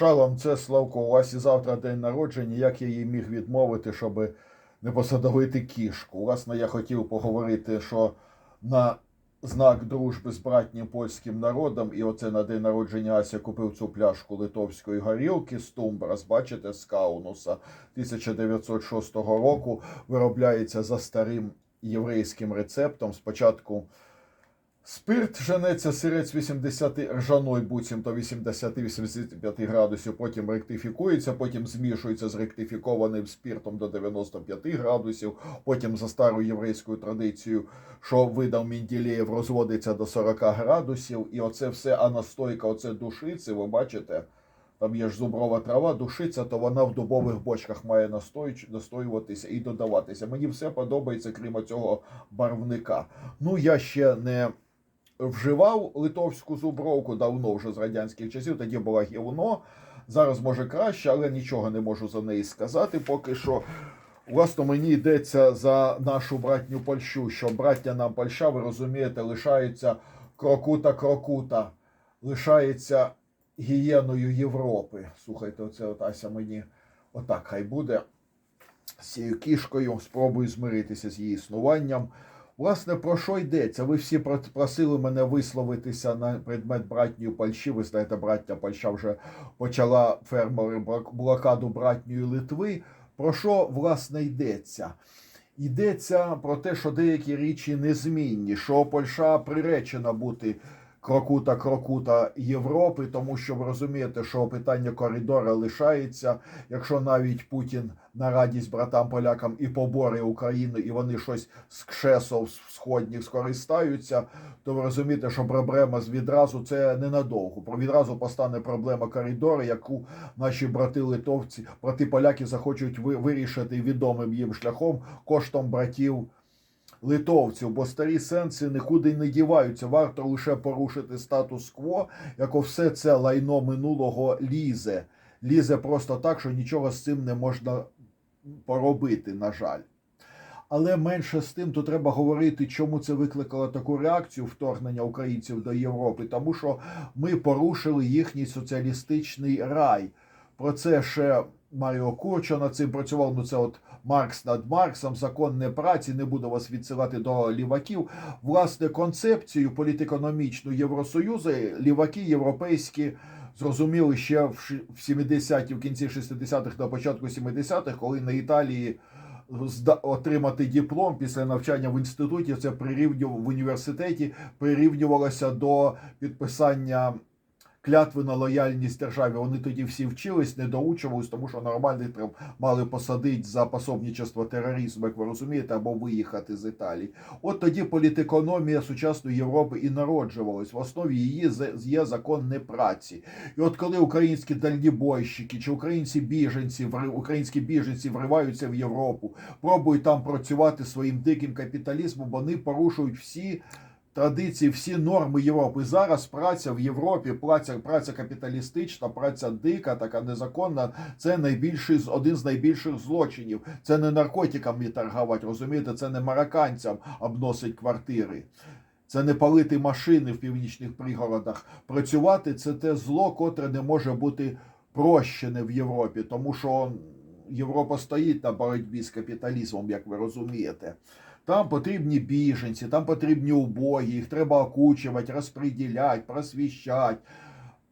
Шалом, це Славко, у вас і завтра день народження. Як я їй міг відмовити, щоб не посадовити кішку? Власне, я хотів поговорити, що на знак дружби з братнім польським народом, і оце на день народження Ася купив цю пляшку литовської горілки з Тумбрас, бачите, з Каунуса 1906 року. Виробляється за старим єврейським рецептом. Спочатку Спирт женеться сирець 80 ржаной буцімто 80-85 градусів, потім ректифікується, потім змішується з ректифікованим спиртом до 95 градусів, потім за старою єврейською традицією, що видав Менділеєв, розводиться до 40 градусів, і оце все, а настойка, оце душиться, ви бачите, там є ж зуброва трава, душиться, то вона в дубових бочках має настоюватися і додаватися. Мені все подобається, крім цього барвника. Ну, я ще не вживав литовську зубровку давно вже з радянських часів. Тоді була гівно. Зараз може краще, але нічого не можу за неї сказати. Поки що, власне, мені йдеться за нашу братню Польщу, що браття нам Польща, ви розумієте, лишається крокута крокута, лишається гієною Європи. Слухайте, оце Ася мені отак хай буде. З цією кішкою спробую змиритися з її існуванням. Власне, про що йдеться? Ви всі про- просили мене висловитися на предмет братньої Польщі. Ви знаєте, браття Польща вже почала фермери блокаду братньої Литви. Про що власне йдеться? Йдеться про те, що деякі речі незмінні, що Польща приречена бути крокута крокута Європи, тому що ви розумієте, що питання коридора лишається. Якщо навіть Путін на радість братам полякам і поборе Україну, і вони щось з кшесов сходніх скористаються, то ви розумієте, що проблема з відразу це ненадовго. Відразу постане проблема коридору, яку наші брати литовці, брати поляки захочуть вирішити відомим їм шляхом коштом братів. Литовців, бо старі сенси нікуди не діваються. Варто лише порушити статус-кво, як все це лайно минулого лізе. Лізе просто так, що нічого з цим не можна поробити, на жаль. Але менше з тим, то треба говорити, чому це викликало таку реакцію вторгнення українців до Європи, тому що ми порушили їхній соціалістичний рай. Про це ще Маріо Курчо над цим працював. Ну це от Маркс над Марксом, закон не праці. Не буду вас відсилати до ліваків. Власне, концепцію політекономічну Євросоюзу ліваки європейські зрозуміли ще в ши- в 70-ті, в кінці 60-х, на початку 70-х, коли на Італії отримати диплом після навчання в інституті, це прирівнював в університеті, прирівнювалося до підписання клятви на лояльність державі. Вони тоді всі вчились, не доучувались, тому що нормальних треба мали посадити за пособничество тероризму, як ви розумієте, або виїхати з Італії. От тоді політекономія сучасної Європи і народжувалась. В основі її є закон непраці. І от коли українські дальнібойщики чи українці біженці, українські біженці вриваються в Європу, пробують там працювати своїм диким капіталізмом, вони порушують всі. Традиції, всі норми Європи. Зараз праця в Європі, праця, праця капіталістична, праця дика, така незаконна. Це найбільший один з найбільших злочинів. Це не наркотиками торгувати, розумієте, це не марокканцям обносить квартири. Це не палити машини в північних пригородах. Працювати це те зло, котре не може бути прощене в Європі, тому що Європа стоїть на боротьбі з капіталізмом, як ви розумієте. Там потрібні біженці, там потрібні убогі, їх треба окучувати, розпреділяти, просвіщати,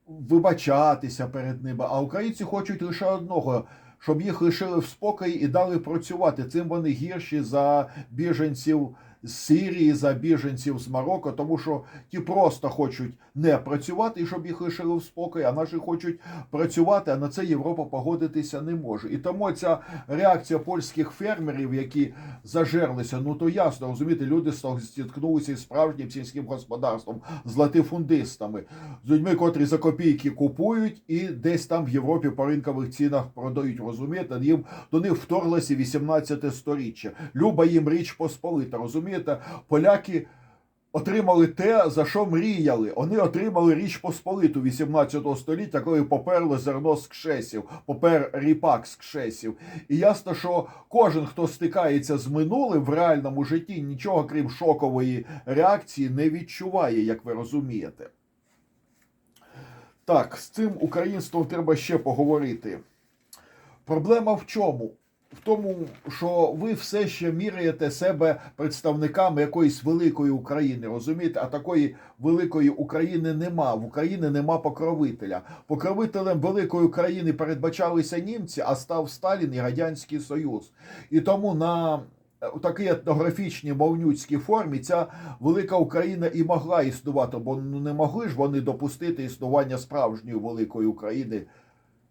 вибачатися перед ними. А українці хочуть лише одного. Щоб їх лишили в спокої і дали працювати. Цим вони гірші за біженців з Сирії, за біженців з Марокко, тому що ті просто хочуть не працювати, і щоб їх лишили в спокої, а наші хочуть працювати, а на це Європа погодитися не може. І тому ця реакція польських фермерів, які зажерлися, ну то ясно, розумієте, люди зіткнулися із справжнім сільським господарством, з латифундистами, з людьми, котрі за копійки купують і десь там в Європі по ринкових цінах продають. Розумієте, їм до них вторглося 18 сторіччя. Люба їм річ посполита. Розумієте, поляки. Отримали те, за що мріяли. Вони отримали річ Посполиту 18 століття, коли поперли зерно з кшесів, попер ріпак з кшесів. І ясно, що кожен, хто стикається з минулим в реальному житті, нічого крім шокової реакції не відчуває, як ви розумієте. Так, з цим українством треба ще поговорити. Проблема в чому? В тому, що ви все ще міряєте себе представниками якоїсь великої України, розумієте? А такої великої України нема. В Україні нема покровителя. Покровителем великої України передбачалися німці, а став Сталін і Радянський Союз. І тому на е, у такій етнографічній мовнюцькій формі ця велика Україна і могла існувати, бо ну, не могли ж вони допустити існування справжньої великої України.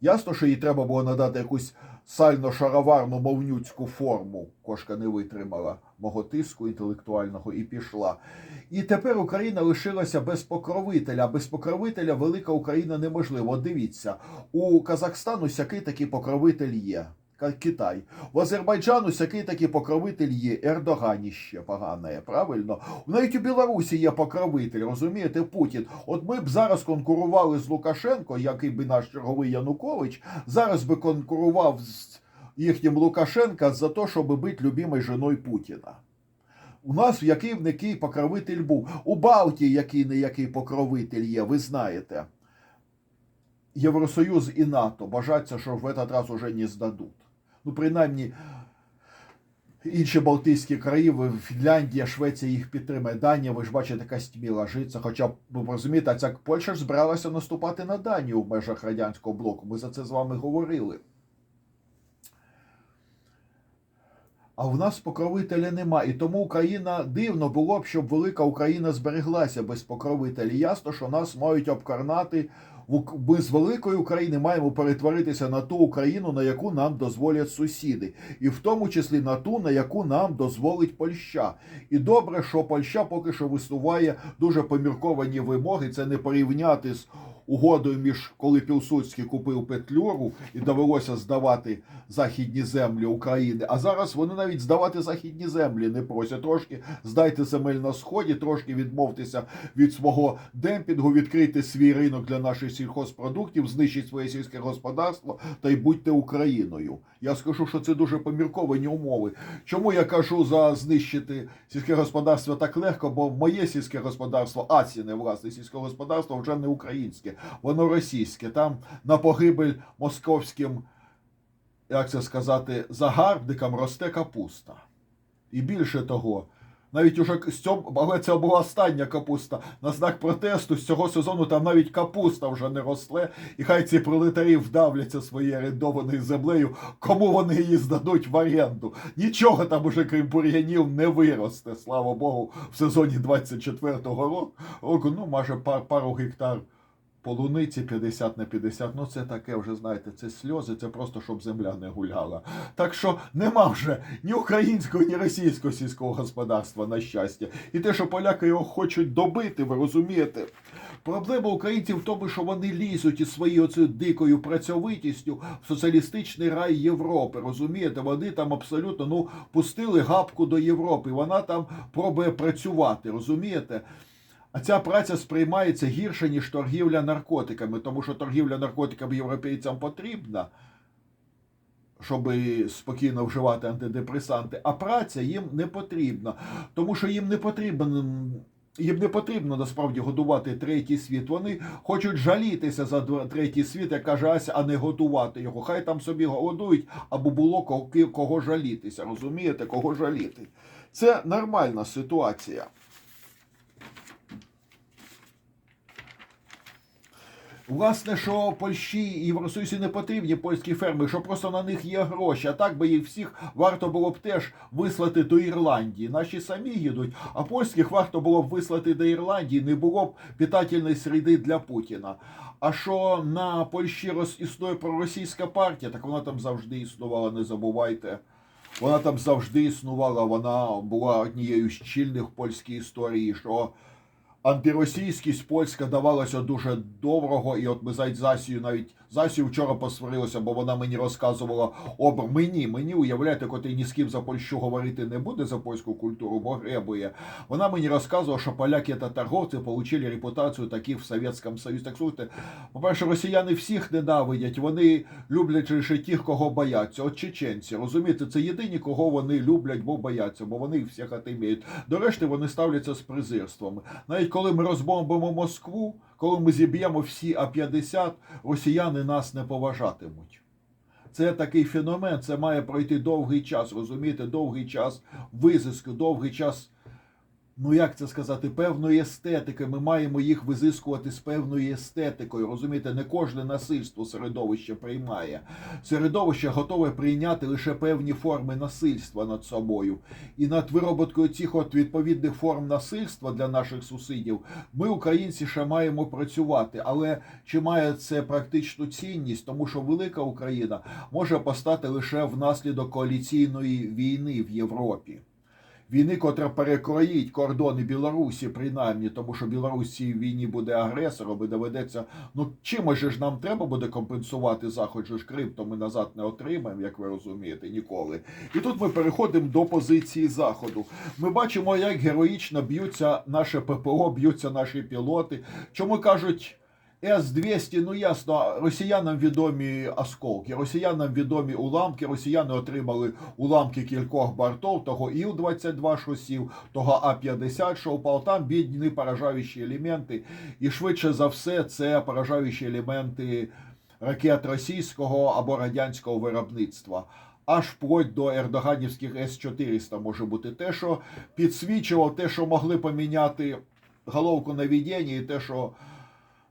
Ясно, що їй треба було надати якусь сально-шароварну мовнюцьку форму. Кошка не витримала мого тиску інтелектуального і пішла. І тепер Україна лишилася без покровителя. Без покровителя велика Україна неможлива. Дивіться, у Казахстану сякий такий покровитель є. Китай. В Азербайджану сякий такий покровитель є. Ердоганіще погане, правильно? Навіть у Білорусі є покровитель, розумієте, Путін. От ми б зараз конкурували з Лукашенко, який би наш черговий Янукович, зараз би конкурував з їхнім Лукашенка за те, щоб бути любимою жіною Путіна. У нас який в який покровитель був. У Балтії який не який покровитель є, ви знаєте. Євросоюз і НАТО бажаться, що в этот раз уже не здадуть. Ну, принаймні, інші Балтійські країни, Фінляндія, Швеція їх підтримає. Данія, ви ж бачите, костьмі ложиться. Хоча, ви розумієте, ця Польща ж збиралася наступати на Данію в межах радянського блоку. Ми за це з вами говорили. А в нас покровителя нема. І тому Україна дивно було б, щоб велика Україна збереглася без покровителя. Ясно, що нас мають обкарнати. Ми з великої України маємо перетворитися на ту Україну, на яку нам дозволять сусіди, і в тому числі на ту, на яку нам дозволить Польща. І добре, що Польща поки що висуває дуже помірковані вимоги. Це не порівняти з угодою між коли Пілсудський купив Петлюру і довелося здавати західні землі України. А зараз вони навіть здавати західні землі не просять. Трошки здайте земель на сході, трошки відмовтеся від свого демпінгу, відкрийте свій ринок для наших сільхозпродуктів, знищіть своє сільське господарство та й будьте Україною. Я скажу, що це дуже помірковані умови. Чому я кажу за знищити сільське господарство так легко? Бо моє сільське господарство, Асіне, власне, сільське господарство вже не українське, воно російське. Там на погибель московським, як це сказати, загарбникам росте капуста. І більше того, навіть уже з цього, але це була остання капуста. На знак протесту з цього сезону там навіть капуста вже не росте, і хай ці пролетарі вдавляться своєю орендованою землею, кому вони її здадуть в оренду. Нічого там уже крім бур'янів не виросте, слава Богу, в сезоні 24-го року. ну, може, пар, пару гектар полуниці 50 на 50, ну це таке вже, знаєте, це сльози, це просто щоб земля не гуляла. Так що нема вже ні українського, ні російського сільського господарства, на щастя. І те, що поляки його хочуть добити, ви розумієте. Проблема українців в тому, що вони лізуть із своєю оцею дикою працьовитістю в соціалістичний рай Європи. Розумієте, вони там абсолютно ну пустили гапку до Європи. Вона там пробує працювати, розумієте? А ця праця сприймається гірше, ніж торгівля наркотиками, тому що торгівля наркотиками європейцям потрібна, щоб спокійно вживати антидепресанти, а праця їм не потрібна, тому що їм не потрібен. Їм не потрібно насправді годувати третій світ. Вони хочуть жалітися за третій світ, як каже Ася, а не годувати його. Хай там собі голодують, аби було кого, кого жалітися. Розумієте, кого жаліти. Це нормальна ситуація. Власне, що Польщі і Євросоюзі не потрібні польські ферми, що просто на них є гроші. А так би їх всіх варто було б теж вислати до Ірландії. Наші самі їдуть, а польських варто було б вислати до Ірландії, не було б питательної середи для Путіна. А що на Польщі роз- існує проросійська партія, так вона там завжди існувала, не забувайте. Вона там завжди існувала, вона була однією з чільних польській історії, що антиросійськість польська давалася дуже доброго, і от ми з Засію навіть Засію вчора посварилися, бо вона мені розказувала об мені. Мені уявляєте, котрий ні з ким за Польщу говорити не буде за польську культуру, бо гребує. Вона мені розказувала, що поляки та торговці отримали репутацію таких в Совєтському Союзі. Так слухайте, по-перше, росіяни всіх ненавидять, вони люблять лише тих, кого бояться. От чеченці, розумієте, це єдині, кого вони люблять, бо бояться, бо вони всіх отиміють. До решти вони ставляться з презирством. Навіть коли ми розбомбимо Москву, коли ми зіб'ємо всі А-50, росіяни нас не поважатимуть. Це такий феномен, це має пройти довгий час, розумієте, довгий час визиску, довгий час, ну як це сказати, певної естетики. Ми маємо їх визискувати з певною естетикою. Розумієте, не кожне насильство середовище приймає. Середовище готове прийняти лише певні форми насильства над собою. І над вироботкою цих от відповідних форм насильства для наших сусідів ми, українці, ще маємо працювати. Але чи має це практичну цінність? Тому що велика Україна може постати лише внаслідок коаліційної війни в Європі. Війни, котра перекроїть кордони Білорусі, принаймні, тому що Білорусь в війні буде агресором і доведеться. Ну чимось же ж нам треба буде компенсувати заход ж Крим, то ми назад не отримаємо, як ви розумієте, ніколи. І тут ми переходимо до позиції заходу. Ми бачимо, як героїчно б'ються наше ППО, б'ються наші пілоти. Чому кажуть? С-200, ну ясно, росіянам відомі осколки, росіянам відомі уламки. Росіяни отримали уламки кількох бортов, того Іл-22, що сів, того А-50, що упав. Там бідні поражаючі елементи. І швидше за все, це поражаючі елементи ракет російського або радянського виробництва. Аж вплоть до ердоганівських С-400 може бути те, що підсвічував, те, що могли поміняти головку наведення, і те, що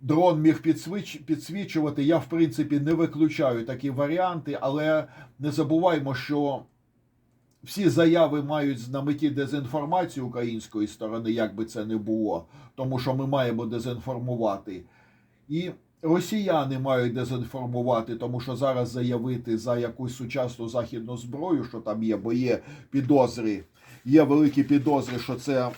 дрон міг підсвіч... підсвічувати. Я, в принципі, не виключаю такі варіанти, але не забуваймо, що всі заяви мають на меті дезінформацію української сторони, як би це не було, тому що ми маємо дезінформувати. І росіяни мають дезінформувати, тому що зараз заявити за якусь сучасну західну зброю, що там є, бо є підозри, є великі підозри, що це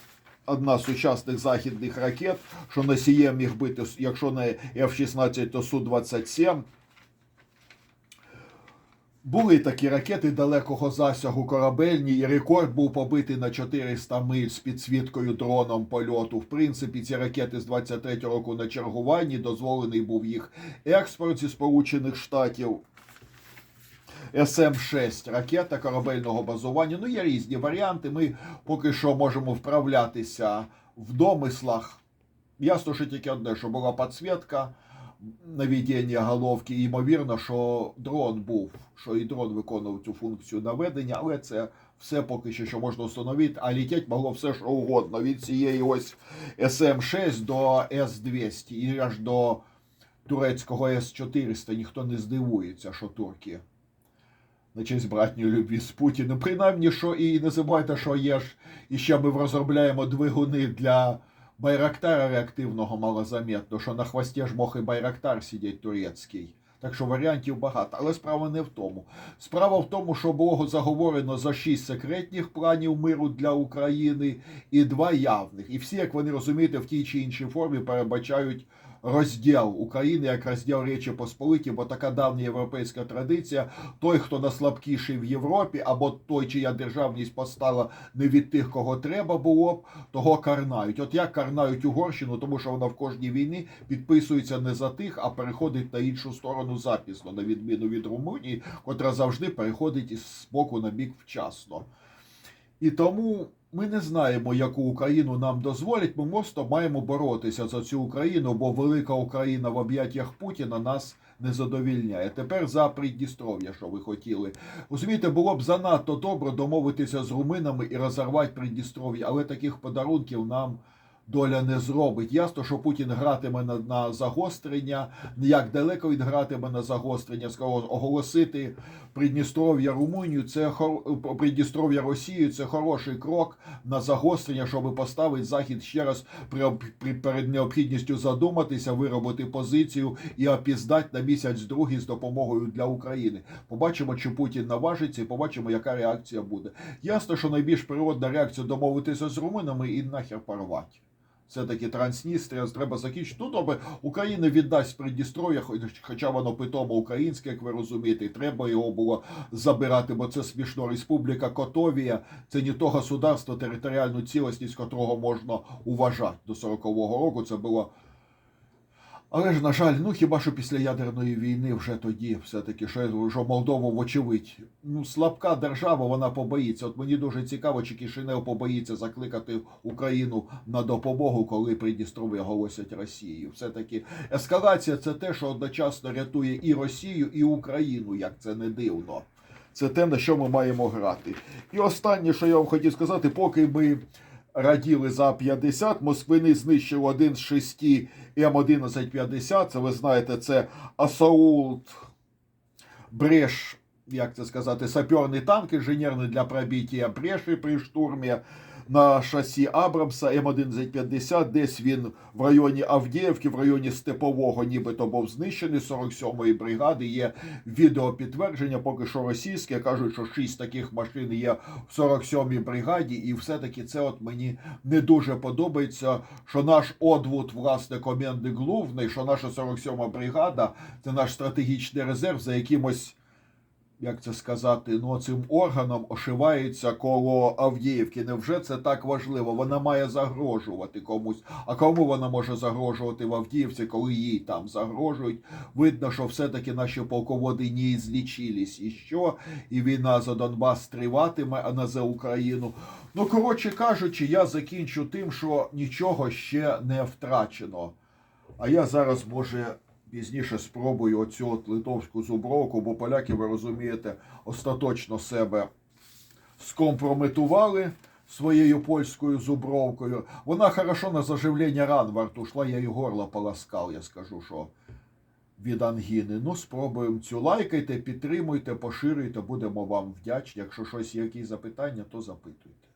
одна з сучасних західних ракет, що носієм міг бути, якщо не F-16, то Су-27. Були такі ракети далекого засягу корабельні, і рекорд був побитий на 400 миль з підсвіткою дроном польоту. В принципі, ці ракети з 23-го року на чергуванні дозволений був їх експорт зі Сполучених Штатів. СМ-6 ракета корабельного базування. Ну, є різні варіанти. Ми поки що можемо вправлятися в домислах. Ясно, що тільки одне, що була підсвітка наведення головки, і ймовірно, що дрон був, що і дрон виконував цю функцію наведення, але це все поки що що можна встановити, а літять могло все що угодно. Від цієї ось СМ-6 до С-200 і аж до турецького С-400 ніхто не здивується, що турки на честь братньої любві з Путіним. Принаймні, що і не забувайте, що є ж, і ще ми розробляємо двигуни для Байрактара реактивного малозаметно, що на хвості ж мог і Байрактар сидять турецький. Так що варіантів багато. Але справа не в тому. Справа в тому, що було заговорено за шість секретних планів миру для України і два явних. І всі, як вони розумієте, в тій чи іншій формі перебачають розділ України як розділ Речі Посполиті, бо така давня європейська традиція. Той, хто наслабкіший в Європі, або той, чия державність постала не від тих, кого треба було б, того карнають. От як карнають Угорщину, тому що вона в кожній війні підписується не за тих, а переходить на іншу сторону запісно, на відміну від Румунії, котра завжди переходить із боку на бік вчасно. І тому ми не знаємо, яку Україну нам дозволять. Ми просто маємо боротися за цю Україну, бо велика Україна в об'яттях Путіна нас не задовільняє. Тепер за Придністров'я, що ви хотіли. Розумієте, було б занадто добре домовитися з руминами і розірвати Придністров'я, але таких подарунків нам. Доля не зробить. Ясно, що Путін гратиме на, на загострення. Як далеко він гратиме на загострення, оголосити Придністров'я Румунію, це хор... Придністров'я Росію, це хороший крок на загострення, щоб поставити захід ще раз при, перед необхідністю задуматися, виробити позицію і опіздати на місяць другий з допомогою для України. Побачимо, чи Путін наважиться, і побачимо, яка реакція буде. Ясно, що найбільш природна реакція домовитися з румунами і нахер порвати. Все-таки Трансністрія треба закінчити. Ну, тобто Україна віддасть Придністров'я, хоча воно питомо українське, як ви розумієте, і треба його було забирати, бо це смішно. Республіка Котовія це не то государство, територіальну цілісність котрого можна уважати до 40-го року. Це було. Але ж, на жаль, ну хіба що після ядерної війни вже тоді, все-таки, що, що Молдова, вочевидь, ну, слабка держава, вона побоїться. От мені дуже цікаво, чи Кишинев побоїться закликати Україну на допомогу, коли Придністров'я оголосять Росією. Все-таки ескалація це те, що одночасно рятує і Росію, і Україну, як це не дивно. Це те, на що ми маємо грати. І останнє, що я вам хотів сказати, поки ми раділи за 50, Москвини знищив один з шести М1150. Це ви знаєте, це Асаулт Бреш, як це сказати, саперний танк інженерний для пробиття бреші при штурмі на шасі Абрамса М1150. Десь він в районі Авдіївки, в районі Степового, нібито був знищений 47-ї бригади. Є відеопідтвердження, поки що російське. Кажуть, що шість таких машин є в 47-й бригаді, і все-таки це от мені не дуже подобається, що наш одвуд, власне, коменди Глувний, що наша 47-ма бригада це наш стратегічний резерв за якимось. Як це сказати, ну цим органом ошивається коло Авдіївки. Невже це так важливо? Вона має загрожувати комусь. А кому вона може загрожувати в Авдіївці, коли їй там загрожують? Видно, що все-таки наші полководи не злічились. І що? І війна за Донбас триватиме, а не за Україну. Ну, коротше кажучи, я закінчу тим, що нічого ще не втрачено. А я зараз, може, пізніше спробую оцю от литовську зубровку, бо поляки, ви розумієте, остаточно себе скомпрометували своєю польською зубровкою. Вона хорошо на заживлення ран варту шла, я її горло поласкав, я скажу, що від ангіни. Ну, спробуємо цю лайкайте, підтримуйте, поширюйте, будемо вам вдячні. Якщо щось, якісь запитання, то запитуйте.